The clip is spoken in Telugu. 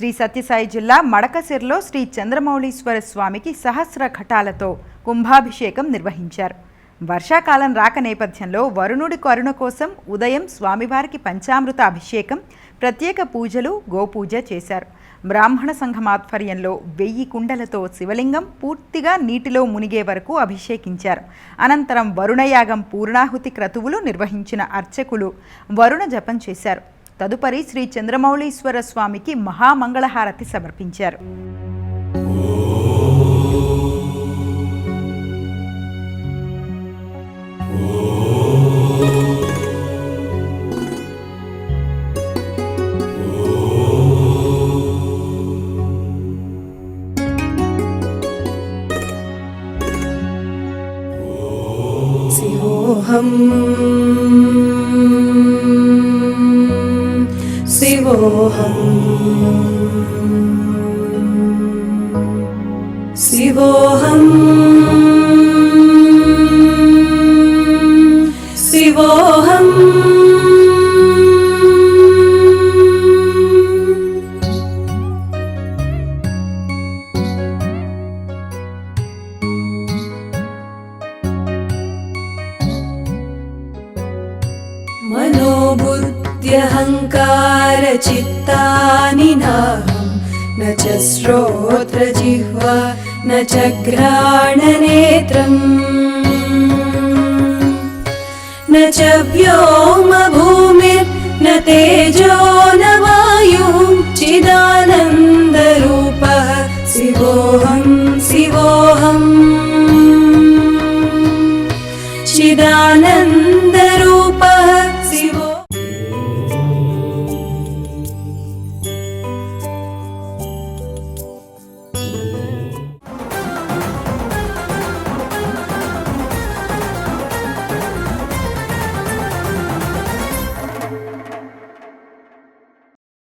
శ్రీ సత్యసాయి జిల్లా మడకసిర్లో శ్రీ చంద్రమౌళీశ్వర స్వామికి సహస్ర ఘటాలతో కుంభాభిషేకం నిర్వహించారు. వర్షాకాలం రాక నేపథ్యంలో వరుణుడి కరుణ కోసం ఉదయం స్వామివారికి పంచామృత అభిషేకం ప్రత్యేక పూజలు గోపూజ చేశారు. బ్రాహ్మణ సంఘం ఆధ్వర్యంలో వెయ్యి కుండలతో శివలింగం పూర్తిగా నీటిలో మునిగే వరకు అభిషేకించారు. అనంతరం వరుణయాగం పూర్ణాహుతి క్రతువులు నిర్వహించిన అర్చకులు వరుణ జపం చేశారు. తదుపరి శ్రీ చంద్రమౌళీశ్వర స్వామికి మహామంగళహారతి సమర్పించారు शिवोऽहम् शिवोऽहम् शिवोऽहम् शिवोऽहम् मनोबुद्ध्यहङ्कारचित्तानि नाहं। न च श्रोत्रजिह्वा न च घ्राणनेत्रम्। न च व्योमभूमिर्न तेजो न वायुः। चिदानन्दरूपः शिवोऽहं शिवोऽहम्। चिदानन्द